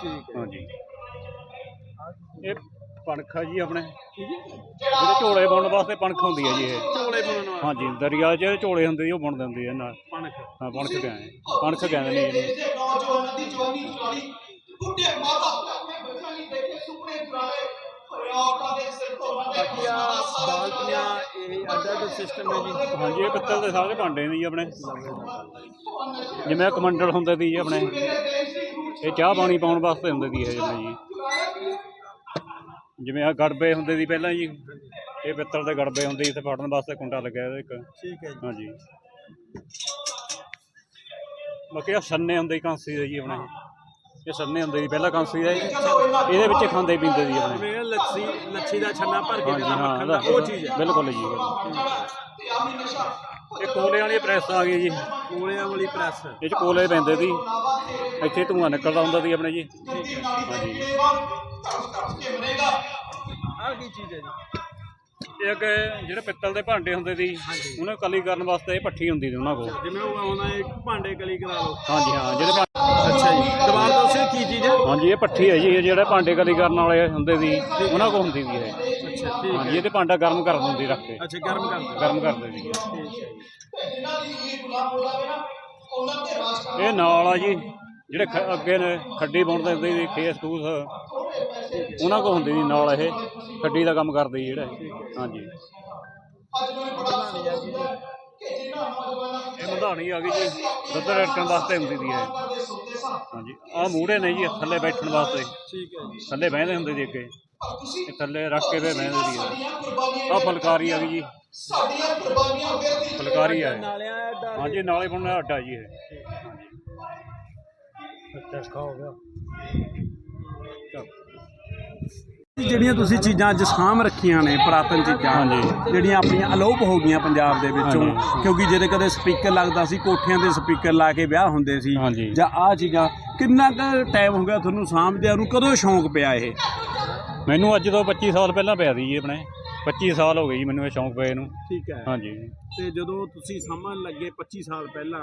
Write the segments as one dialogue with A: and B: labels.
A: ਠੀਕ ਹੈ।
B: ਹਾਂਜੀ। ਇਹ ਪਣਖਾ ਜੀ ਆਪਣੇ। ਜਿਹੜੇ ਝੋਲੇ ਬੁਣਨ ਵਾਸਤੇ ਪਣਖ ਹੁੰਦੀ ਹੈ ਜੀ ਇਹ।
A: ਝੋਲੇ ਬਣਾਉਣ ਵਾਸਤੇ।
B: ਹਾਂਜੀ ਦਰਿਆ 'ਚ ਝੋਲੇ ਹੁੰਦੇ ਜੀ ਉਹ ਬੁਣ ਦਿੰਦੇ ਆ ਨਾਲ।
A: ਪਣਖ
B: ਹਾਂ ਪਣਖ ਕਹਿੰਦੇ ਪਣਖ ਕਹਿੰਦੇ ਨੇ ਜੀ।
C: ਦੇ ਨੌਜਵਾਨਾਂ ਦੀ ਜਵਾਨੀ ਚੁਰਾਈ ਬੁੱਢੇ ਮਾਤਾ ਆਪਣੇ ਬੱਚਿਆਂ ਲਈ ਦੇਖੇ ਸੁਪਨੇ ਚੁਰਾਏ ਔਰਤਾਂ ਦੇ ਸਿਰ ਤੋਂ ਬੰਦੇ
A: ਬਾਕੀ ਆ ਬਾਲਟੀਆਂ ਇਹ ਅੱਡ ਅੱਡ ਸਿਸਟਮ ਹੈ ਜੀ।
B: ਹਾਂਜੀ ਇਹ ਪਿੱਤਲ ਦੇ ਸਾਰੇ ਭਾਂਡੇ ਨੇ ਜੀ ਆਪਣੇ। ਜਿਵੇਂ ਕਮੰਡਲ ਹੁੰਦੇ ਸੀ ਜੀ ਆਪਣੇ। ਇਹ ਚਾਹ ਪਾਣੀ ਪਾਉਣ ਵਾਸਤੇ ਹੁੰਦੇ ਸੀ ਇਹ ਆਪਣੇ ਜੀ। ਜਿਵੇਂ ਆ ਗੜਬੇ ਹੁੰਦੇ ਸੀ ਪਹਿਲਾਂ ਜੀ ਇਹ ਪਿੱਤਲ ਦੇ ਗੜਬੇ ਹੁੰਦੇ ਤੇ ਫੜਨ ਵਾਸਤੇ ਕੁੰਡਾ ਲੱਗਿਆ ਇਹਦਾ ਇੱਕ।
A: ਠੀਕ ਹੈ ਜੀ।
B: ਹਾਂਜੀ। ਬਾਕੀ ਆ ਸੰਨੇ ਹੁੰਦੇ ਕਾਂਸੀ ਦੇ ਜੀ ਆਪਣੇ। ਇਹ ਸੰਨੇ ਹੁੰਦੇ ਸੀ ਪਹਿਲਾਂ ਕਾਂਸੀ ਦੇ। ਇਹਦੇ ਵਿੱਚ ਖਾਂਦੇ ਪੀਂਦੇ ਸੀ ਆਪਣੇ।
A: ਜਿਵੇਂ ਲੱਸੀ ਲੱਛੀ ਦਾ ਛੰਨਾ ਭਰ ਕੇ ਜਿਹੜਾ
B: ਹਾਂ
A: ਮੱਖਣ ਦਾ ਉਹ ਚੀਜ਼ ਹੈ।
B: ਬਿਲਕੁਲ ਜੀ। ਇਹ ਕੋਲੇ ਵਾਲੀ ਪ੍ਰੈਸ ਆ ਗਈ ਜੀ।
A: ਕੋਲਿਆਂ ਵਾਲੀ ਪ੍ਰੈਸ।
B: ਇਹ ਚ ਕੋਲੇ ਪੈਂਦੇ ਸੀ। ਇੱਥੇ ਧੂੰਆਂ ਨਿਕਲਦਾ ਹੁੰਦਾ ਸੀ ਆਪਣੇ ਜੀ। ਹਾਂਜੀ।
A: ਆਹ ਕੀ ਚੀਜ਼ ਹੈ ਜੀ?
B: ਇਹ ਅੱਗੇ ਜਿਹੜੇ ਪਿੱਤਲ ਦੇ ਭਾਂਡੇ ਹੁੰਦੇ ਸੀ ਉਹਨਾਂ ਕਲੀ ਕਰਨ ਵਾਸਤੇ ਇਹ ਭੱਠੀ ਹੁੰਦੀ ਸੀ ਉਹਨਾਂ ਕੋਲ।
A: ਜਿਵੇਂ ਉਹ ਆਉਂਦਾ ਇੱਕ ਭਾਂਡੇ ਕਲੀ ਕਰਾ ਲਓ।
B: ਹਾਂਜੀ ਹਾਂ ਜਿਹੜੇ
A: ਅੱਛਾ ਜੀ। ਦੁਬਾਰਾ ਦੱਸੋ ਕੀ ਚੀਜ਼ ਹੈ?
B: ਹਾਂਜੀ ਇਹ ਭੱਠੀ ਹੈ ਜੀ ਇਹ ਜਿਹੜੇ ਭਾਂਡੇ ਕਲੀ ਕਰਨ ਵਾਲੇ ਹੁੰਦੇ ਸੀ ਉਹਨਾਂ ਕੋਲ ਹੁੰਦੀ ਸੀ ਇਹ।
A: ਅੱਛਾ ਠੀਕ
B: ਹਾਂਜੀ ਇਹਦੇ ਭਾਂਡਾ ਗਰਮ ਕਰ ਦਿੰਦੀ ਰੱਖ ਕੇ।
A: ਅੱਛਾ ਗਰਮ ਕਰ।
B: ਗਰਮ ਕਰਦੇ ਸੀ
A: ਠੀਕ ਹੈ ਜੀ।
B: ਇਹ ਨਾਲ ਆ ਜੀ। ਜਿਹੜੇ ਖ- ਅੱਗੇ ਨੇ ਖੱਡੀ ਬੁਣਦੇ ਹੁੰਦੇ ਸੀ ਖੇਸ ਖੂਸ ਉਹਨਾਂ ਕੋਲ ਹੁੰਦੀ ਸੀ ਨਾਲ ਇਹ ਖੱਡੀ ਦਾ ਕੰਮ ਕਰਦੇ ਸੀ ਜਿਹੜਾ ਇਹ। ਹਾਂਜੀ। ਇਹ ਮਧਾਣੀ ਆ ਗਈ ਜੀ ਦੁੱਧ ਰੱਖਣ ਵਾਸਤੇ ਹੁੰਦੀ ਸੀ ਇਹ। ਹਾਂਜੀ। ਆਹ ਮੂੜੇ ਨੇ ਜੀ ਥੱਲੇ ਬੈਠਣ ਵਾਸਤੇ।
A: ਠੀਕ ਹੈ ਜੀ।
B: ਥੱਲੇ ਬਹਿੰਦੇ ਹੁੰਦੇ ਸੀ ਅੱਗੇ। ਇਹ ਥੱਲੇ ਰੱਖ ਕੇ ਫਿਰ ਬਹਿੰਦੇ ਸੀ ਆਹ ਫਲਕਾਰੀ ਆ ਗਈ ਜੀ। ਫਲਕਾਰੀ ਆ ਇਹ।
A: ਨਾਲਿਆਂ ਦਾ
B: ਹਾਂਜੀ ਨਾਲੇ ਬਣਨਾ ਅੱਡਾ ਜੀ ਇਹ।
A: ਜਿਹੜੀਆਂ ਤੁਸੀਂ ਚੀਜ਼ਾਂ ਅੱਜ ਸਾਂਭ ਰੱਖੀਆਂ ਨੇ ਪੁਰਾਤਨ ਚੀਜ਼ਾਂ। ਜਿਹੜੀਆਂ ਆਪਣੀਆਂ ਅਲੋਪ ਹੋ ਗਈਆਂ ਪੰਜਾਬ ਦੇ ਵਿੱਚੋਂ। ਕਿਉਂਕਿ ਜਿਹਦੇ ਕਦੇ ਸਪੀਕਰ ਲੱਗਦਾ ਸੀ ਕੋਠਿਆਂ ਦੇ ਸਪੀਕਰ ਲਾ ਕੇ ਵਿਆਹ ਹੁੰਦੇ ਸੀ। ਜਾਂ ਆਹ ਚੀਜ਼ਾਂ ਕਿੰਨਾ ਕੁ ਟਾਈਮ ਹੋ ਗਿਆ ਤੁਹਾਨੂੰ ਸਾਂਭਦਿਆਂ ਨੂੰ ਕਦੋਂ ਸ਼ੌਂਕ ਪਿਆ ਇਹ
B: ਮੈਨੂੰ ਅੱਜ ਤੋਂ 25 ਸਾਲ ਪਹਿਲਾਂ ਪਿਆ ਸੀ ਜੀ ਆਪਣੇ 25 ਸਾਲ ਹੋ ਗਏ ਜੀ ਮੈਨੂੰ ਇਹ ਸ਼ੌਂਕ ਪਏ ਨੂੰ
A: ਠੀਕ ਹੈ
B: ਹਾਂਜੀ
A: ਤੇ ਜਦੋਂ ਤੁਸੀਂ ਸਾਂਭਣ ਲੱਗੇ 25 ਸਾਲ ਪਹਿਲਾਂ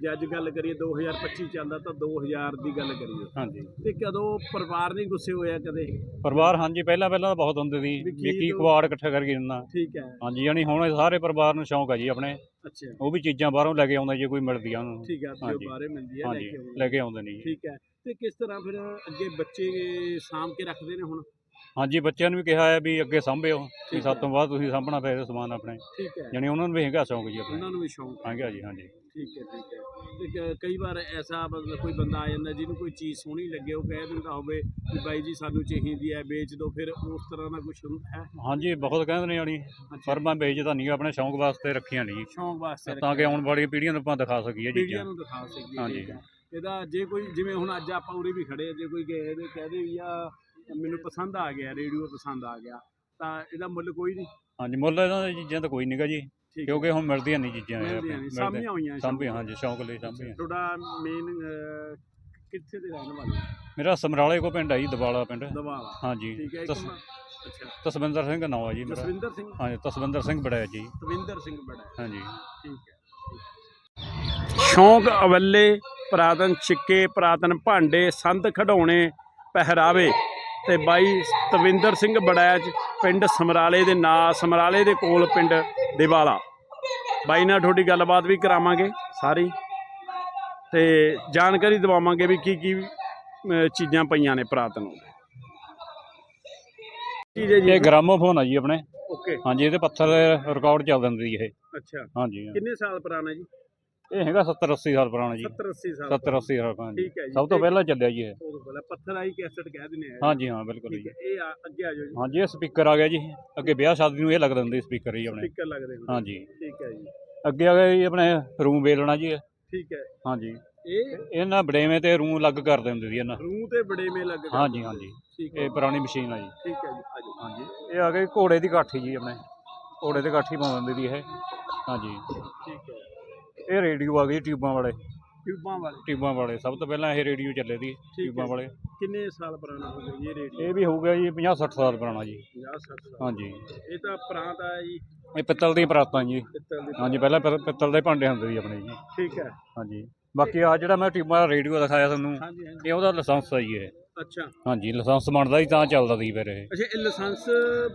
A: ਜੇ ਅੱਜ ਗੱਲ ਕਰੀਏ 2025 ਚੱਲਦਾ ਤਾਂ 2000 ਦੀ ਗੱਲ ਕਰੀਏ।
B: ਹਾਂਜੀ।
A: ਤੇ ਕਦੋਂ ਪਰਿਵਾਰ ਨਹੀਂ ਗੁੱਸੇ ਹੋਇਆ ਕਦੇ?
B: ਪਰਿਵਾਰ ਹਾਂਜੀ ਪਹਿਲਾਂ ਪਹਿਲਾਂ ਤਾਂ ਬਹੁਤ ਹੁੰਦੇ ਸੀ।
A: ਵੀ
B: ਵੀ ਕੀ ਕੁਆੜ ਇਕੱਠਾ ਕਰਕੇ ਦਿੰਦਾ
A: ਠੀਕ ਹੈ।
B: ਹਾਂਜੀ ਯਾਨੀ ਹੁਣ ਸਾਰੇ ਪਰਿਵਾਰ ਨੂੰ ਸ਼ੌਂਕ ਹੈ ਜੀ ਆਪਣੇ।
A: ਅੱਛਾ।
B: ਉਹ ਵੀ ਚੀਜ਼ਾਂ ਬਾਹਰੋਂ ਲੈ ਕੇ ਆਉਂਦਾ ਜੇ ਕੋਈ ਮਿਲਦੀ ਆ ਉਹਨੂੰ।
A: ਠੀਕ ਹੈ ਤੇ
B: ਹਾਂਜੀ।
A: ਬਾਰੇ ਮਿਲਦੀ ਹੈ ਲੈ
B: ਹਾਂਜੀ
A: ਕੇ ਆਉਂਦੇ।
B: ਲੈ ਕੇ ਆਉਂਦੇ ਨੇ ਜੀ।
A: ਠੀਕ ਹੈ। ਤੇ ਕਿਸ ਤਰ੍ਹਾਂ ਫਿਰ ਅੱਗੇ ਬੱਚੇ ਸਾਂਭ ਕੇ ਰੱਖਦੇ ਨੇ ਹੁਣ?
B: ਹਾਂਜੀ ਬੱਚਿਆਂ ਨੂੰ ਵੀ ਕਿਹਾ ਹੈ ਵੀ ਅੱਗੇ ਸਾਂਭਿਓ ਵੀ ਸਭ। ਤੋਂ ਬਾਅਦ ਤੁਸੀਂ ਸਾਂਭਣਾ ਪਏਗਾ ਸਮਾਨ ਆਪਣੇ।
A: ਠੀਕ ਹੈ।
B: ਯਾਨੀ ਉਹਨਾਂ ਨੂੰ ਵੀ ਹੈਗਾ ਸ਼ੌਂਕ ਜੀ ਆਪਣੇ।
A: ਉਹਨਾਂ ਨੂੰ ਵੀ ਸ਼ੌਂਕ ਹੈ।
B: ਹੈਗਾ ਜੀ ਹਾਂਜੀ।
A: ਠੀਕ ਹੈ ਠੀਕ ਹੈ। ਤੇ ਕ- ਕਈ ਵਾਰ ਐਸਾ ਮਤਲਬ ਕੋਈ ਬੰਦਾ ਆ ਜਾਂਦਾ ਜਿਹਨੂੰ ਕੋਈ ਚੀਜ਼ ਸੋਹਣੀ ਲੱਗੇ ਉਹ ਕਹਿ ਦਿੰਦਾ ਹੋਵੇ ਕਿ ਬਾਈ ਜੀ ਸਾਨੂੰ ਚਾਹੀਦੀ ਹੈ ਵੇਚ ਦਿਓ ਫਿਰ ਉਸ ਤਰ੍ਹਾਂ ਦਾ ਕੁਝ ਹੈ?
B: ਹਾਂਜੀ ਬਹੁਤ ਕਹਿੰਦੇ ਨੇ ਯਾਨੀ ਪਰ ਮੈਂ ਵੇਚਦਾ ਨਹੀਂ ਆਪਣੇ ਸ਼ੌਂਕ ਵਾਸਤੇ ਰੱਖੀਆਂ ਨਹੀਂ।
A: ਸ਼ੌਂਕ ਵਾਸਤੇ
B: ਤਾਂ ਕਿ ਆਉਣ ਵਾਲੀ ਪੀੜ੍ਹੀਆਂ ਨੂੰ ਆਪਾਂ ਦਿਖਾ ਸਕੀਏ
A: ਪੀੜ੍ਹੀਆਂ
B: ਚੀਜ਼ਾਂ
A: ਨੂੰ ਦਿਖਾ ਸਕੀਏ
B: ਹਾਂਜੀ।
A: ਠੀਕ ਹੈ। ਇਹਦਾ ਜੇ ਕੋਈ ਜਿਵੇਂ ਹੁਣ ਅੱਜ ਆਪਾਂ ਉਰੇ ਵੀ ਖੜੇ ਆ ਜੇ ਕੋਈ ਕਹੇ ਤੇ ਕਹਦੇ ਵੀ ਆ ਮੈਨੂੰ ਪਸੰਦ ਆ ਗਿਆ ਰੇਡੀਓ ਪਸੰਦ ਆ ਗਿਆ ਤਾਂ ਇਹਦਾ ਮੁੱਲ ਕੋਈ ਨਹੀਂ।
B: ਹਾਂਜੀ ਮੁੱਲ ਇਹਨਾਂ ਦੀ ਚੀਜ਼ਾਂ ਤਾਂ ਕੋਈ ਨਹੀਂਗਾ ਜੀ
A: ਠੀਕ ਹੈ।
B: ਕਿਉਂਕਿ ਹੁਣ ਮਿਲਦੀਆਂ ਨਹੀਂ ਚੀਜ਼ਾਂ ਇਹ
A: ਮਿਲਦੀਆਂ ਨਹੀਂ ਸਾਂਭੀਆਂ ਹੋਈਆਂ
B: ਸਾਂਭੀਆਂ ਹਾਂਜੀ ਸ਼ੌਂਕ ਲਈ ਸਾਂਭੀਆਂ।
A: ਤੁਹਾਡਾ ਮੇਨ ਕਿੱਥੇ ਦੇ ਰਹਿਣ ਵਾਲੇ
B: ਮੇਰਾ ਸਮਰਾਲੇ ਕੋ ਪਿੰਡ ਹੈ ਜੀ ਦਵਾਲਾ ਪਿੰਡ।
A: ਦਵਾਲਾ।
B: ਹਾਂਜੀ
A: ਠੀਕ ਹੈ ਇੱਕ
B: ਤਸ-
A: ਮ- ਅੱਛਾ।
B: ਤਸਵਿੰਦਰ ਸਿੰਘ ਨਾਮ ਹੈ ਜੀ ਮੇਰਾ।
A: ਜਸਵਿੰਦਰ ਸਿੰਘ?
B: ਹਾਂਜੀ ਤਸਵਿੰਦਰ ਸਿੰਘ ਬੜਾ ਜੀ।
A: ਤਵਿੰਦਰ ਸਿੰਘ ਬੜਾ।
B: ਹਾਂਜੀ।
A: ਠੀਕ ਹੈ ਸ਼ੌਂਕ ਅਵੱਲੇ ਪੁਰਾਤਨ ਸਿੱਕੇ ਪੁਰਾਤਨ ਭਾਂਡੇ ਸੰਦ ਖਡਾਉਣੇ ਪਹਿਰਾਵੇ। ਤੇ ਬਾਈ ਤਵਿੰਦਰ ਸਿੰਘ ਬੜੈਚ ਪਿੰਡ ਸਮਰਾਲੇ ਦੇ ਨਾਂ ਸਮਰਾਲੇ ਦੇ ਕੋਲ ਪਿੰਡ ਦਿਵਾਲਾ। ਬਾਈ ਨਾਲ ਤੁਹਾਡੀ ਗੱਲਬਾਤ ਵੀ ਕਰਾਵਾਂਗੇ ਸਾਰੀ ਤੇ ਜਾਣਕਾਰੀ ਦਿਵਾਵਾਂਗੇ ਵੀ ਕੀ ਕੀ ਚੀਜ਼ਾਂ ਪਈਆਂ ਨੇ ਪੁਰਾਤਨ ਚੀਜ਼ ਹੈ
B: ਇਹ ਗ੍ਰਾਮੋਫੋਨ ਆ ਜੀ ਆਪਣੇ।
A: ਓਕੇ।
B: ਹਾਂਜੀ ਇਹਦੇ ਪੱਥਰ ਰਿਕਾਰਡ ਚੱਲ ਦਿੰਦੀ ਇਹ।
A: ਅੱਛਾ।
B: ਹਾਂਜੀ।
A: ਕਿੰਨੇ ਸਾਲ ਪੁਰਾਣਾ ਜੀ?
B: ਇਹ ਹੈਗਾ 70 80 ਸਾਲ ਪੁਰਾਣਾ ਜੀ।
A: 70 80 ਸਾਲ
B: 70 80 ਸਾਲ ਪੁਰਾਣਾ ਜੀ।
A: ਠੀਕ ਹੈ ਜੀ।
B: ਸਭ ਤੋਂ ਪਹਿਲਾਂ ਚੱਲਿਆ ਜੀ ਇਹ।
A: ਉਦੋਂ ਪਹਿਲਾਂ ਪੱਥਰ ਆਈ ਕੈਸਟ ਕਹਿ ਦਿੰਦੇ ਆ
B: ਹਾਂਜੀ ਹਾਂ ਬਿਲਕੁਲ ਜੀ।
A: ਇਹ ਅੱਗੇ ਆ ਜਾਓ ਜੀ।
B: ਹਾਂਜੀ ਇਹ ਸਪੀਕਰ ਆ ਗਿਆ ਜੀ। ਅੱਗੇ ਵਿਆਹ ਸ਼ਾਦੀ ਨੂੰ ਇਹ ਲੱਗਦਾ ਹੁੰਦੇ ਸਪੀਕਰ ਜੀ ਆਪਣੇ।
A: ਸਪੀਕਰ ਲੱਗਦੇ ਹੁੰਦੇ
B: ਹਾਂਜੀ।
A: ਠੀਕ ਹੈ ਜੀ।
B: ਅੱਗੇ ਆ ਗਿਆ ਜੀ ਆਪਣੇ ਰੂਮ ਵੇਲਣਾ ਜੀ।
A: ਠੀਕ ਹੈ।
B: ਹਾਂਜੀ।
A: ਇਹ
B: ਇਹਨਾਂ ਬੜੇਵੇਂ ਤੇ ਰੂਮ ਅਲੱਗ ਕਰ ਦਿੰਦੇ ਸੀ ਇਹਨਾਂ।
A: ਰੂਹ ਤੇ ਬੜੇ ਮੇ ਲੱਗ
B: ਹਾਂਜੀ ਹਾਂਜੀ।
A: ਠੀਕ ਹੈ।
B: ਇਹ ਪੁਰਾਣੀ ਮਸ਼ੀਨ ਆ ਜੀ।
A: ਠੀਕ ਹੈ ਜੀ ਆ ਜਾਓ।
B: ਹਾਂਜੀ। ਇਹ ਆ ਗਈ ਘੋੜੇ ਦੀ ਕਾਠੀ ਜੀ ਆਪਣੇ। ਘੋੜੇ ਤੇ ਕਾਠੀ ਪਾਉਂ ਦਿੰਦੀ ਸੀ ਇਹ। ਹਾਂਜੀ।
A: ਠੀਕ ਹੈ।
B: ਇਹ ਰੇਡੀਓ ਆ ਗਈ ਟਿਊਬਾਂ ਵਾਲੇ।
A: ਟਿਊਬਾਂ ਵਾਲੇ।
B: ਟਿਊਬਾਂ ਵਾਲੇ ਸਭ ਤੋਂ ਪਹਿਲਾਂ ਇਹ ਰੇਡੀਓ ਚੱਲੇ ਸੀ ਟਿਊਬਾਂ। ਵਾਲੇ।
A: ਕਿੰਨੇ ਸਾਲ ਪੁਰਾਣਾ ਹੋ ਗਿਆ ਇਹ ਰੇਡੀਓ?
B: ਇਹ ਵੀ ਹੋ ਗਿਆ ਜੀ 50 60 ਸਾਲ ਪੁਰਾਣਾ ਜੀ।
A: 50 60 ਸਾਲ।
B: ਹਾਂਜੀ।
A: ਇਹ ਤਾਂ ਪ੍ਰਾਂਤ ਆ ਜੀ।
B: ਇਹ ਪਿੱਤਲ ਦੀਆਂ ਪਰਾਤਾਂ ਜੀ।
A: ਦੀ
B: ਹਾਂਜੀ ਪਹਿਲਾਂ ਪਿੱਤਲ ਦੇ ਭਾਂਡੇ ਹੁੰਦੇ ਸੀ ਆਪਣੇ ਜੀ।
A: ਠੀਕ ਹੈ।
B: ਹਾਂਜੀ। ਬਾਕੀ ਆ ਜਿਹੜਾ ਮੈਂ ਟਿਊਬਾਂ ਦਾ ਰੇਡੀਓ ਦਿਖਾਇਆ ਤੁਹਾਨੂੰ ਇਹ ਉਹਦਾ ਲਾਇਸੈਂਸ ਆ ਜੀ ਇਹ।
A: ਅੱਛਾ।
B: ਹਾਂਜੀ ਲਾਇਸੈਂਸ ਬਣਦਾ ਹੀ ਤਾਂ ਚੱਲਦਾ ਸੀ ਫਿਰ ਇਹ।
A: ਅੱਛਾ ਇਹ ਲਾਇਸੈਂਸ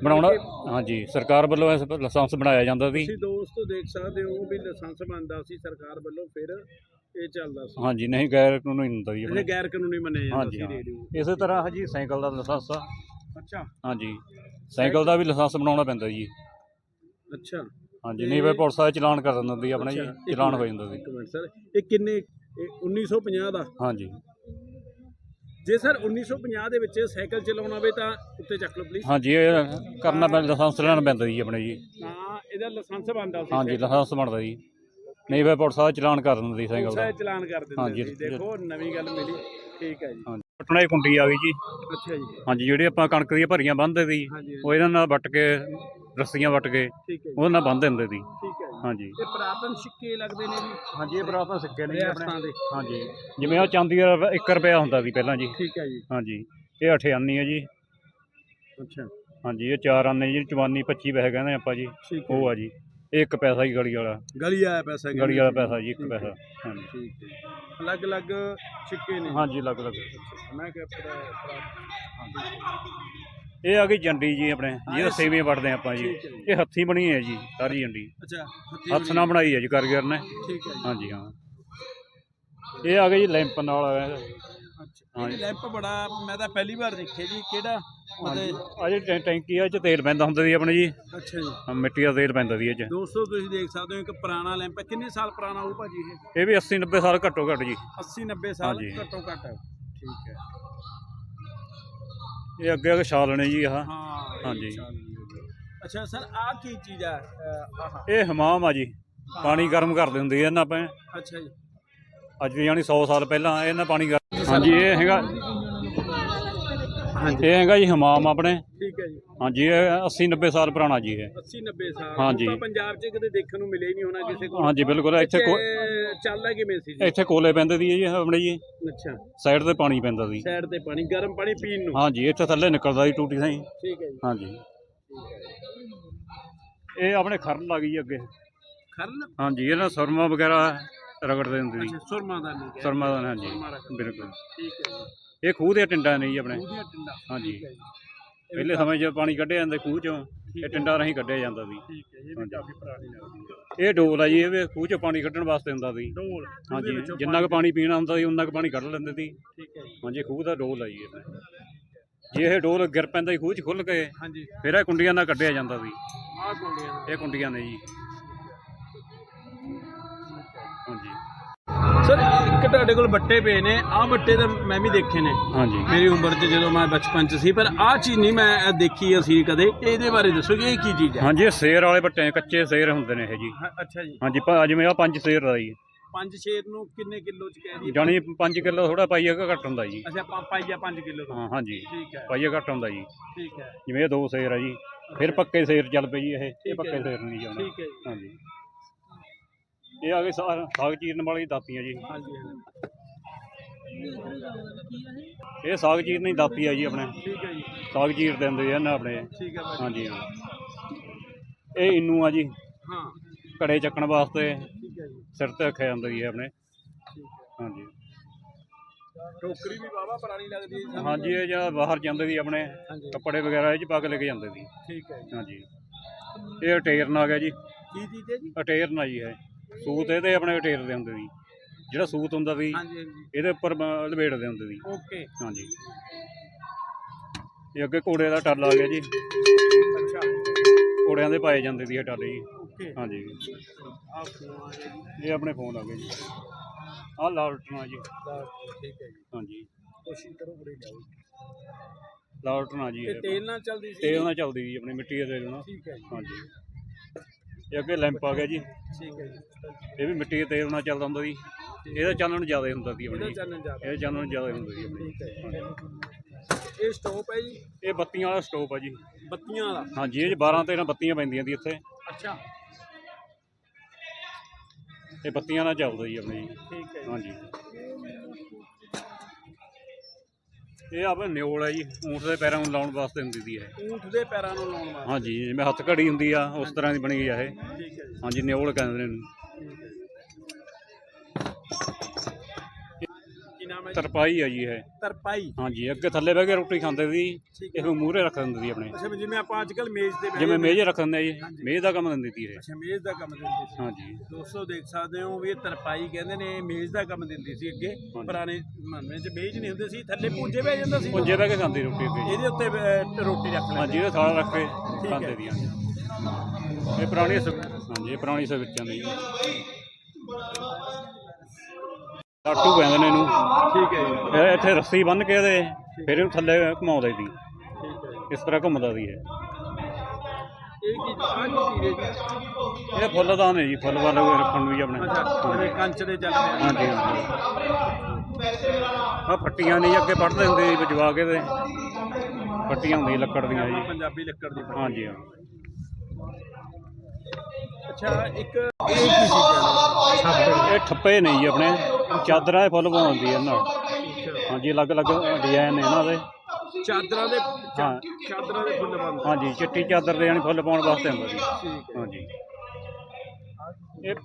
B: ਬਣਾਉਣਾ ਹਾਂਜੀ ਸਰਕਾਰ ਵੱਲੋਂ ਇਸ ਲਾਇਸੈਂਸ ਬਣਾਇਆ ਜਾਂਦਾ ਸੀ।
A: ਤੁਸੀਂ ਦੋਸਤੋ ਦੇਖ ਸਕਦੇ ਹੋ ਵੀ ਲਾਇਸੈਂਸ ਬਣਦਾ ਸੀ ਸਰਕਾਰ ਵੱਲੋਂ ਫਿਰ ਇਹ ਚੱਲਦਾ ਸੀ।
B: ਹਾਂਜੀ ਨਹੀਂ ਗੈਰ ਕਾਨੂੰਨੀ ਹੁੰਦਾ ਜੀ
A: ਇਹ ਗੈਰ ਕਾਨੂੰਨੀ ਮੰਨਿਆ ਜਾਂਦਾ
B: ਹਾਂਜੀ
A: ਸੀ ਰੇਡੀਓ
B: ਇਸੇ ਤਰ੍ਹਾਂ ਜੀ ਸਾਈਕਲ ਦਾ ਲਾਇਸੈਂਸ। ਆ
A: ਅੱਛਾ।
B: ਹਾਂਜੀ ਸਾਈਕਲ ਦਾ ਵੀ ਲਾਇਸੈਂਸ ਬਣਾਉਣਾ ਪੈਂਦਾ ਜੀ।
A: ਅੱਛਾ।
B: ਹਾਂਜੀ ਨਹੀਂ ਵੇ ਪੁਲਿਸ ਵਾਲੇ ਚਲਾਨ ਕਰ ਦਿੰਦੇ ਆਪਣਾ ਜੀ ਚਲਾਨ ਹੋ ਜਾਂਦਾ ਸੀ।
A: ਇੱਕ ਮਿੰਟ ਸਰ। ਇਹ ਕਿੰਨੇ ਇਹ 1950 ਦਾ?
B: ਹਾਂਜੀ।
A: ਜੇ ਸਰ 1950 ਦੇ ਵਿੱਚ ਸਾਈਕਲ ਚਲਾਉਣਾ ਹੋਵੇ ਤਾਂ ਉੱਤੇ ਚੱਕ ਲਓ ਪਲੀਜ਼
B: ਹਾਂਜੀ ਇਹ ਕਰਨਾ ਪੈਂਦਾ ਲਾਇਸੈਂਸ ਲੈਣਾ ਪੈਂਦਾ ਜੀ ਆਪਣੇ ਜੀ।
A: ਤਾਂ ਇਹਦਾ ਲਾਇਸੈਂਸ ਬਣਦਾ ਸੀ
B: ਹਾਂਜੀ ਲਾਇਸੈਂਸ ਬਣਦਾ ਜੀ। ਨਹੀਂ ਵੇ ਪੁਲਿਸ ਵਾਲੇ ਚਲਾਨ ਕਰ ਦਿੰਦੇ ਸਾਈਕਲ ਦਾ।
A: ਚਲਾਨ ਕਰ ਦਿੰਦੇ ਸੀ। ਦੇਖੋ ਨਵੀਂ ਗੱਲ ਮਿਲੀ। ਠੀਕ ਹੈ ਜੀ।
B: ਪਟਣਾ ਦੀ ਕੁੰਡੀ ਆ ਗਈ ਜੀ।
A: ਅੱਛਾ ਜੀ।
B: ਹਾਂਜੀ ਜਿਹੜੀ ਆਪਾਂ ਕਣਕ ਦੀਆਂ ਭਰੀਆਂ ਬੰਨ੍ਹਦੇ ਸੀ ਉਹ ਇਹਨਾਂ ਨਾਲ ਵੱਟ ਕੇ ਰੱਸੀਆਂ ਵੱਟ ਕੇ
A: ਠੀਕ ਹੈ ਜੀ।
B: ਉਹਦੇ ਨਾਲ ਬੰਨ੍ਹ ਦਿੰਦੇ ਸੀ।
A: ਠੀਕ ਹੈ ਜੀ।
B: ਹਾਂਜੀ।
A: ਇਹ ਪ੍ਰਾਪਨ ਸਿੱਕੇ ਲੱਗਦੇ ਨੇ ਜੀ?
B: ਹਾਂਜੀ ਇਹ ਬਰਾਬਰ ਸਿੱਕੇ ਨੇ ਜੀ
A: ਰਿਆਸਤਾਂ ਦੇ।
B: ਹਾਂਜੀ। ਜਿਵੇਂ ਉਹ ਚਾਂਦੀ ਦਾ 1 ਰੁਪਿਆ ਹੁੰਦਾ ਸੀ ਪਹਿਲਾਂ ਜੀ।
A: ਠੀਕ ਹੈ ਜੀ।
B: ਹਾਂਜੀ। ਇਹ 8 ਆਨੀ ਹੈ ਜੀ।
A: ਅੱਛਾ।
B: ਹਾਂਜੀ ਇਹ 4 ਆਨੇ ਜੀ 54 25 ਪੈਸੇ ਕਹਿੰਦੇ ਆਪਾਂ ਜੀ।
A: ਠੀਕ ਹੈ
B: ਉਹ ਆ ਜੀ। ਇਹ 1 ਪੈਸਾ ਹੀ ਗਲੀ ਵਾਲਾ।
A: ਗਲੀ ਆਇਆ ਪੈਸਾ
B: ਗਲੀ ਵਾਲਾ ਪੈਸਾ ਜੀ 1
A: ਠੀਕ ਹੈ।
B: ਪੈਸਾ ਹਾਂਜੀ।
A: ਠੀਕ ਹੈ ਅਲੱਗ ਅਲੱਗ ਸਿੱਕੇ ਨੇ।
B: ਹਾਂਜੀ ਅਲੱਗ ਅਲੱਗ
A: ਮੈਂ ਕਿਹਾ ਪ੍ਰਾ- ਪ੍ਰਾ-
B: ਇਹ ਆ ਗਈ ਜੰਡੀ ਜੀ ਆਪਣੇ ਜਿਹਦਾ ਸੇਵੀਆਂ ਵੜਦੇ ਆਪਾਂ ਜੀ। ਇਹ ਹੱਥੀਂ ਬਣੀ ਹੈ ਜੀ ਸਾਰੀ ਜੰਡੀ।
A: ਅੱਛਾ ਹੱਥੀਂ
B: ਨਾਲ ਬਣਾਈ ਹੈ ਜੀ ਕਾਰੀਗਰ ਨੇ।
A: ਠੀਕ ਹੈ
B: ਹਾਂਜੀ ਹਾਂ। ਇਹ ਆ ਗਿਆ ਜੀ ਲੈਂਪ ਨਾਲ
A: ਅੱਛਾ ਇਹ ਲੈਂਪ ਬੜਾ ਮੈਂ ਤਾਂ ਪਹਿਲੀ ਵਾਰ ਦੇਖਿਆ ਜੀ ਕਿਹੜਾ? ਮਤਲਬ
B: ਟੈਂ- ਟੈਂਕੀ ਆ ਚ ਤੇਲ ਪੈਂਦਾ ਹੁੰਦਾ ਸੀ ਆਪਣੇ ਜੀ।
A: ਅੱਛਾ ਜੀ।
B: ਮਿੱਟੀ ਦਾ ਤੇਲ ਪੈਂਦਾ ਸੀ ਇਹ ਚ।
A: ਦੋਸਤੋ ਤੁਸੀਂ ਦੇਖ ਸਕਦੇ ਹੋ ਇੱਕ ਪੁਰਾਣਾ ਲੈਂਪ ਹੈ। ਕਿੰਨੇ ਸਾਲ ਪੁਰਾਣਾ ਹੋਊ ਭਾਜੀ ਇਹ?
B: ਇਹ ਵੀ 80 90 ਸਾਲ ਘੱਟੋ ਘੱਟ ਜੀ।
A: 80 90 ਸਾਲ
B: ਹਾਂਜੀ।
A: ਘੱਟੋ ਘੱਟ। ਠੀਕ ਹੈ।
B: ਇਹ ਅੱਗੇ ਅੱਗੇ ਛਾਲ ਨੇ ਜੀ ਆਹ।
A: ਹਾਂ ਇਹ
B: ਹਾਂਜੀ।
A: ਹੋ। ਅੱਛਾ ਸਰ ਆ ਕੀ ਚੀਜ਼ ਅਹ, ਆਹ।
B: ਇਹ ਹਮਾਮ ਆ ਜੀ। ਪਾਣੀ ਗਰਮ ਕਰਦੇ ਹੁੰਦੇ ਇਹਨਾਂ ਆਪਾਂ।
A: ਅੱਛਾ ਜੀ।
B: ਅੱਜ ਦੀ ਜਾਣੀ 100 ਸਾਲ ਪਹਿਲਾਂ ਇਹਨਾਂ ਪਾਣੀ ਗਰਮ ਹਾਂਜੀ ਇਹ ਹੈਗਾ। ਇਹ ਹੈਗਾ ਜੀ ਹਮਾਮ ਆਪਣੇ।
A: ਠੀਕ ਹੈ ਜੀ।
B: ਹਾਂਜੀ ਇਹ 80 90 ਸਾਲ ਪੁਰਾਣਾ ਜੀ ਇਹ।
A: 80 90 ਸਾਲ।
B: ਹਾਂਜੀ।
A: ਆਪਾਂ ਪੰਜਾਬ 'ਚ ਕਦੇ ਦੇਖਣ ਨੂੰ ਮਿਲਿਆ ਹੀ ਨਹੀਂ ਹੋਣਾ ਕਿਸੇ ਕੋਲ।
B: ਹਾਂਜੀ ਬਿਲਕੁਲ ਇੱਥੇ ਕੋ-
A: ਇੱਥੇ ਚੱਲਦਾ ਕਿਵੇਂ ਸੀ ਜੀ?
B: ਇੱਥੇ ਕੋਲੇ ਪੈਂਦੇ ਸੀ ਜੀ ਆਪਣੇ ਜੀ।
A: ਅੱਛਾ।
B: ਸਾਈਡ ਤੇ ਪਾਣੀ ਪੈਂਦਾ ਸੀ।
A: ਸਾਈਡ ਤੇ ਪਾਣੀ ਗਰਮ ਪਾਣੀ ਪੀਣ ਨੂੰ।
B: ਹਾਂਜੀ ਇੱਥੇ ਥੱਲੇ ਨਿਕਲਦਾ ਸੀ ਟੂਟੀ ਸਾਈ
A: ਠੀਕ ਹੈ ਜੀ।
B: ਹਾਂਜੀ। ਇਹ ਆਪਣੇ ਖਰਨ ਲੱਗ ਗਈ ਅੱਗੇ।
A: ਖਰਨ
B: ਹਾਂਜੀ ਇਹਨਾਂ ਸੁਰਮਾ ਵਗੈਰਾ ਰਗੜਦੇ ਹੁੰਦੇ ਸੀ।
A: ਅੱਛਾ ਸੁਰਮਾ ਦਾ ਨਹੀਂ
B: ਸੁਰਮਾ ਦਾ ਹਾਂਜੀ। ਬਿਲਕੁਲ।
A: ਠੀਕ ਹੈ ਜੀ।
B: ਇਹ ਖੂਹ ਦੇ ਟਿੰਡਾਂ ਨੇ ਜੀ ਆਪਣੇ।
A: ਟਿੰਡਾ।
B: ਹਾਂਜੀ।
A: ਠੀਕ ਹੈ ਜੀ।
B: ਪਹਿਲੇ ਸਮੇਂ 'ਚ ਪਾਣੀ ਕੱਢਿਆ ਜਾਂਦਾ ਖੂਹ 'ਚੋਂ ਇਹ ਟਿੰਡਾਂ ਰਾਹੀਂ ਕੱਢਿਆ ਜਾਂਦਾ ਸੀ।
A: ਠੀਕ ਹੈ ਜੀ, ਇਹ ਵੀ ਕਾਫੀ ਪੁਰਾਣੀ ਲੱਗਦੀ ਹੈ।
B: ਇਹ ਡੋਲ ਆ ਜੀ ਇਹ ਵੀ ਖੂਹ 'ਚੋਂ ਪਾਣੀ ਕੱਢਣ ਵਾਸਤੇ ਹੁੰਦਾ ਸੀ।
A: ਢੋਲ
B: ਹਾਂਜੀ ਜਿੰਨਾ ਕੁ ਪਾਣੀ ਪੀਣਾ ਹੁੰਦਾ ਸੀ ਉਨਾ ਕੁ ਪਾਣੀ ਕੱਢ ਲੈਂਦੇ ਸੀ।
A: ਠੀਕ ਹੈ ਜੀ।
B: ਹਾਂਜੀ ਖੂਹ ਦਾ ਡੋਲ ਆ ਜੀ ਇਹ। ਜੇ ਇਹ ਡੋਲ ਗਿਰ ਪੈਂਦਾ ਸੀ ਖੂਹ 'ਚ ਖੁੱਲ ਕੇ
A: ਹਾਂਜੀ।
B: ਫਿਰ ਇਹ ਕੁੰਡੀਆਂ ਨਾਲ ਕੱਢਿਆ ਜਾਂਦਾ ਸੀ।
A: ਆਹ
B: ਇਹ ਕੁੰਡੀਆਂ ਨੇ ਜੀ।
A: ਸਰ ਇੱਕ ਤੁਹਾਡੇ ਕੋਲ ਬੱਟੇ ਪਏ ਨੇ। ਆਹ ਬੱਟੇ ਤਾਂ ਮੈਂ ਵੀ ਦੇਖੇ ਨੇ।
B: ਹਾਂਜੀ।
A: ਮੇਰੀ ਉਮਰ 'ਚ ਜਦੋਂ ਮੈਂ ਬਚਪਨ 'ਚ ਸੀ ਪਰ ਆਹ ਚੀਜ਼ ਨਹੀਂ ਮੈਂ ਦੇਖੀ ਅਸੀਂ ਕਦੇ। ਇਹਦੇ ਬਾਰੇ ਦੱਸੋ ਜੀ ਇਹ ਕੀ ਚੀਜ਼ ਹੈ?
B: ਹਾਂਜੀ ਇਹ ਸੇਰ ਵਾਲੇ ਬੱਟੇ ਕੱਚੇ ਸੇਰ ਹੁੰਦੇ ਨੇ ਇਹ ਜੀ।
A: ਹਾਂ, ਅੱਛਾ ਜੀ।
B: ਹਾਂਜੀ ਪ- ਜਿਵੇਂ ਆ ਪੰਜ ਸੇਰ ਦਾ ਜੀ।
A: ਪੰਜ ਸ਼ੇਰ ਨੂੰ ਕਿੰਨੇ ਕਿਲੋ 'ਚ ਕਹਿ ਦਈਏ?
B: ਜਾਣੀ 5 ਕਿਲੋ ਥੋੜਾ ਪਾਈਆ ਕੁ ਘੱਟ ਹੁੰਦਾ ਜੀ।
A: ਅੱਛਾ ਪਾ ਪਾਈਆ 5 ਕਿਲੋ ਦਾ
B: ਹਾਂ ਹਾਂਜੀ।
A: ਠੀਕ ਹੈ।
B: ਪਾਈਆ ਘੱਟ ਹੁੰਦਾ ਜੀ।
A: ਠੀਕ ਹੈ।
B: ਜਿਵੇਂ ਇਹ ਦੋ ਸੇਰ ਆ ਜੀ। ਫਿਰ ਪੱਕੇ ਸੇਰ ਚੱਲ ਪਏ ਜੀ ਇਹ। ਇਹ ਪੱਕੇ। ਸੇਰ ਨਹੀਂ ਜਾਣਾ
A: ਠੀਕ ਹੈ ਜੀ।
B: ਹਾਂਜੀ। ਇਹ ਆ ਗਏ ਸਾ- ਸਾਗ ਚੀਰਨ ਵਾਲੀ ਦਾਤੀਆਂ ਜੀ।
A: ਹਾਂਜੀ ਹਾਂਜੀ।
B: ਇਹ ਸਾਗ ਚੀਰਨੀ ਦਾਤੀ ਆ ਜੀ ਆਪਣੇ।
A: ਠੀਕ ਹੈ ਜੀ।
B: ਸਾਗ ਚੀਰ ਦਿੰਦੇ ਆ ਨਾ ਆਪਣੇ।
A: ਠੀਕ ਹੈ ਭਾਜੀ।
B: ਹਾਂਜੀ। ਹਾਂ ਇਹ ਇਨੂੰ ਆ ਜੀ।
A: ਹਾਂ।
B: ਘੜੇ ਚੱਕਣ ਵਾਸਤੇ
A: ਠੀਕ ਹੈ ਜੀ।
B: ਸਿਰ ਤੇ ਰੱਖਿਆ ਜਾਂਦਾ ਜੀ ਇਹ ਆਪਣੇ ਹਾਂਜੀ।
A: ਟੋਕਰੀ ਵੀ ਵਾਵਾ ਪੁਰਾਣੀ ਲੱਗਦੀ ਹੈ ਸਾਨੂੰ।
B: ਹਾਂਜੀ ਇਹ ਜਾਂ ਬਾਹਰ ਜਾਂਦੇ ਸੀ ਆਪਣੇ
A: ਹਾਂਜੀ।
B: ਕੱਪੜੇ ਵਗੈਰਾ ਇਹ ਚ ਪਾ ਕੇ ਲੈ ਕੇ ਜਾਂਦੇ ਸੀ।
A: ਠੀਕ ਹੈ ਜੀ।
B: ਹਾਂਜੀ। ਇਹ ਅਟੇਰਨ ਆ ਗਿਆ ਜੀ।
A: ਕੀ ਚੀਜ਼ ਹੈ ਜੀ?
B: ਅਟੇਰਨ ਆ ਜੀ ਇਹ। ਸੂਤ ਇਹਦੇ ਆਪਣੇ ਅਟੇਰ ਦੇ ਹੁੰਦੇ ਸੀ। ਜਿਹੜਾ ਸੂਤ ਹੁੰਦਾ ਸੀ
A: ਹਾਂਜੀ ਹਾਂਜੀ।
B: ਇਹਦੇ ਉੱਪਰ ਬ- ਲਪੇਟਦੇ ਹੁੰਦੇ ਸੀ।
A: ਓਕੇ।
B: ਹਾਂਜੀ। ਇਹ ਅੱਗੇ ਘੋੜੇ ਦਾ ਟੱਲ ਆ ਗਿਆ ਜੀ।
A: ਅੱਛਾ।
B: ਘੋੜਿਆਂ ਦੇ ਪਾਏ ਜਾਂਦੇ ਸੀ ਇਹ ਟੱਲ ਜੀ।
A: ਓਕੇ।
B: ਹਾਂਜੀ।
A: ਆਹ ਫੋਨ ਆ ਗਿਆ ਜੀ।
B: ਇਹ ਆਪਣੇ ਫੋਨ ਆ ਗਏ ਜੀ। ਆਹ ਲਾਲਟਣਾ ਜੀ।
A: ਲਓ, ਠੀਕ ਹੈ ਜੀ।
B: ਹਾਂਜੀ।
A: ਕੋਸ਼ਿਸ਼ ਕਰੋ ਬੜੀ ਜਾਓ
B: ਲਾਲਟਣਾ ਜੀ
A: ਤੇ
B: ਇਹ
A: ਤੇਲ ਨਾਲ ਚੱਲਦੀ ਸੀ
B: ਤੇਲ ਨਾਲ ਚੱਲਦੀ ਜੀ ਆਪਣੀ ਮਿੱਟੀ ਦੇ ਤੇਲ ਨਾਲ।
A: ਠੀਕ ਹੈ ਜੀ।
B: ਹਾਂਜੀ। ਇਹ ਅੱਗੇ ਲੈਂਪ ਆ ਗਿਆ ਜੀ।
A: ਠੀਕ ਹੈ ਜੀ।
B: ਇਹ ਵੀ ਮਿੱਟੀ ਦੇ ਤੇਲ ਨਾਲ ਚੱਲਦਾ ਹੁੰਦਾ ਸੀ ਇਹਦਾ ਚਾਨਣ ਜ਼ਿਆਦਾ ਹੁੰਦਾ ਸੀ
A: ਇਹਦਾ
B: ਆਪਣੀ
A: ਚਾਨਣ ਜ਼ਿਆਦਾ।
B: ਇਹ ਚਾਨਣ ਜ਼ਿਆਦਾ ਹੁੰਦਾ ਸੀ ਆਪਣੀ।
A: ਠੀਕ ਹੈ। ਇਹ ਸਟੋਪ ਹੈ ਜੀ?
B: ਇਹ ਬੱਤੀਆਂ ਵਾਲਾ ਸਟੋਪ ਆ ਜੀ।
A: ਬੱਤੀਆਂ ਵਾਲਾ?
B: ਹਾਂਜੀ ਇਹ 'ਚ 12 13 ਬੱਤੀਆਂ ਪੈਂਦੀਆਂ ਸੀ ਇੱਥੇ।
A: ਅੱਛਾ।
B: ਇਹ ਬੱਤੀਆਂ ਨਾਲ ਚੱਲਦਾ ਜੀ ਆਪਣੀ।
A: ਠੀਕ ਹੈ ਜੀ।
B: ਹਾਂਜੀ। ਇਹ ਆਪਣੇ ਨਿਓਲ ਹੈ ਜੀ ਊਂਠ ਦੇ ਪੈਰਾਂ ਨੂੰ ਲਾਉਣ ਵਾਸਤੇ ਹੁੰਦੀ ਸੀ ਇਹ।
A: ਊਂਠ ਦੇ ਪੈਰਾਂ ਨੂੰ ਲਾਉਣ ਵਾਸਤੇ।
B: ਹਾਂਜੀ ਜਿਵੇਂ ਹੱਥ ਘੜੀ ਹੁੰਦੀ ਆ ਉਸ ਤਰ੍ਹਾਂ ਦੀ ਬਣੀ ਗਈ ਆ ਇਹ।
A: ਠੀਕ ਹੈ ਜੀ।
B: ਹਾਂਜੀ ਨਿਓਲ ਕਹਿੰਦੇ ਨੇ ਇਹਨੂੰ।
A: ਹੈ ਜੀ।
B: ਤਰਪਾਈ ਆ ਜੀ ਇਹ।
A: ਤਰਪਾਈ।
B: ਹਾਂਜੀ ਅੱਗੇ ਥੱਲੇ ਬਹਿ ਕੇ ਰੋਟੀ ਖਾਂਦੇ ਸੀ।
A: ਠੀਕ
B: ਇਹ ਮੂਹਰੇ ਰੱਖ ਦਿੰਦੇ ਸੀ ਆਪਣੇ।
A: ਅੱਛਾ ਵੀ ਜਿਵੇਂ ਆਪਾਂ ਅੱਜ ਕੱਲ ਮੇਜ਼ ਤੇ ਬਹਿ
B: ਜਿਵੇਂ ਮੇਜ਼ ਰੱਖ ਦਿੰਦੇ ਆ ਜੀ। ਮੇਜ਼ ਦਾ ਕੰਮ ਦਿੰਦੀ ਸੀ ਇਹ।
A: ਅੱਛਾ ਮੇਜ਼ ਦਾ ਕੰਮ ਦਿੰਦੀ ਸੀ।
B: ਹਾਂਜੀ।
A: ਦੋਸਤੋ ਦੇਖ ਸਕਦੇ ਹੋ ਵੀ ਇਹ ਤਰਪਾਈ ਕਹਿੰਦੇ ਨੇ ਇਹ ਮੇਜ਼ ਦਾ ਕੰਮ ਦਿੰਦੀ ਸੀ ਅੱਗੇ। ਪੁਰਾਣੇ ਜ਼ਮਾਨੇ 'ਚ ਮੇਜ਼ ਨਹੀਂ ਹੁੰਦੇ ਸੀ ਥੱਲੇ ਪੂੰਜੇ ਬਹਿ ਜਾਂਦਾ ਸੀ।
B: ਪੁੰਜੇ ਬਹਿ ਕੇ ਖਾਂਦੀ ਰੋਟੀ ਅੱਗੇ ਜੀ।
A: ਇਹਦੇ ਉੱਤੇ ਅਹ, ਰੋਟੀ ਰੱਖ ਲੈਂਦੇ
B: ਹਾਂਜੀ ਇਹ ਥਾਲ ਰੱਖ ਕੇ। ਖਾਂਦੇ ਦੀ ਹਾਂਜੀ। ਇਹ ਪੁਰਾਣੀ ਸ- ਹਾਂਜੀ ਇਹ ਪੁਰਾਣੀ ਸਵਿੱਚਾਂ ਦੀ ਟਾਟੂ ਕਹਿੰਦੇ ਨੇ ਇਹਨੂੰ।
A: ਠੀਕ ਹੈ ਜੀ।
B: ਇਹ ਇੱਥੇ ਰੱਸੀ ਬੰਨ੍ਹ ਕੇ ਇਹਦੇ ਫਿਰ ਇਹਨੂੰ ਥੱਲੇ ਘੁਮਾਉਂਦੇ ਸੀ
A: ਠੀਕ ਹੈ
B: ਇਸ ਤਰ੍ਹਾਂ ਘੁੰਮਦਾ ਸੀ ਇਹ
A: ਇਹ ਕੀ ਆਹ ਕੀ ਚੀਜ਼ ਹੈ? ਜੀ
B: ਇਹ ਫੁੱਲਦਾਨ ਹੈ ਜੀ ਫੁੱਲ ਵਾਲੇ ਰੱਖਣ ਨੂੰ ਜੀ ਆਪਣੇ।
A: ਅੱਛਾ ਕੰਚ ਦੇ ਚੱਲਦੇ ਆ
B: ਹਾਂਜੀ ਹਾਂਜੀ। ਆ ਫੱਟੀਆਂ ਨਹੀਂ ਅੱਗੇ ਪੜਦੇ ਹੁੰਦੇ ਸੀ ਵਜਵਾ ਕੇ ਤੇ ਫੱਟੀਆਂ ਹੁੰਦੀਆਂ ਲੱਕੜ ਦੀਆਂ ਜੀ।
A: ਪੰਜਾਬੀ ਲੱਕੜ ਦੀ
B: ਹਾਂਜੀ ਹਾਂ।
A: ਅੱਛਾ ਇੱਕ ਇਹ ਕੀ ਚੀਜ਼ ਹੈ?
B: ਇਹ ਠੱਪੇ ਨਹੀਂ ਜੀ ਆਪਣੇ। ਚਾਦਰਾਂ ਦੇ ਫੁੱਲ ਪਾਉਂਦੀ ਇਹਨਾਂ। ਨਾਲ ਹਾਂਜੀ ਅਲੱਗ-ਅਲੱਗ ਡਿਜ਼ਾਈਨ ਨੇ ਇਹਨਾਂ ਦੇ।
A: ਚਾਦਰਾਂ ਦੇ
B: ਹਾਂ।
A: ਚਾਦਰਾਂ ਦੇ ਫੁੱਲ ਬੰਦ
B: ਹਾਂਜੀ ਚਿੱਟੀ ਚਾਦਰ ਦੇ ਜਾਨੀ ਫੁੱਲ ਪਾਉਣ ਵਾਸਤੇ ਹੁੰਦਾ ਜੀ
A: ਠੀਕ ਹੈ
B: ਹਾਂਜੀ। ਇਹ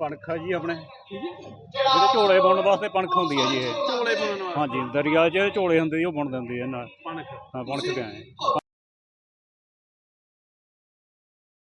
B: ਪਣਖਾ ਜੀ ਆਪਣੇ। ਜਿਹੜੇ ਝੋਲੇ ਬੁਣਨ ਵਾਸਤੇ ਪਣਖ ਹੁੰਦੀ ਹੈ ਜੀ ਇਹ।
A: ਝੋਲੇ ਬੁਣਨ ਵਾਸਤੇ।
B: ਹਾਂਜੀ ਦਰਿਆ 'ਚ ਝੋਲੇ ਹੁੰਦੇ ਜੀ ਉਹ ਬੁਣ ਦਿੰਦੇ ਆ ਨਾਲ
A: ਪਣਖ।
B: ਹਾਂ ਪਣਖ ਆਏ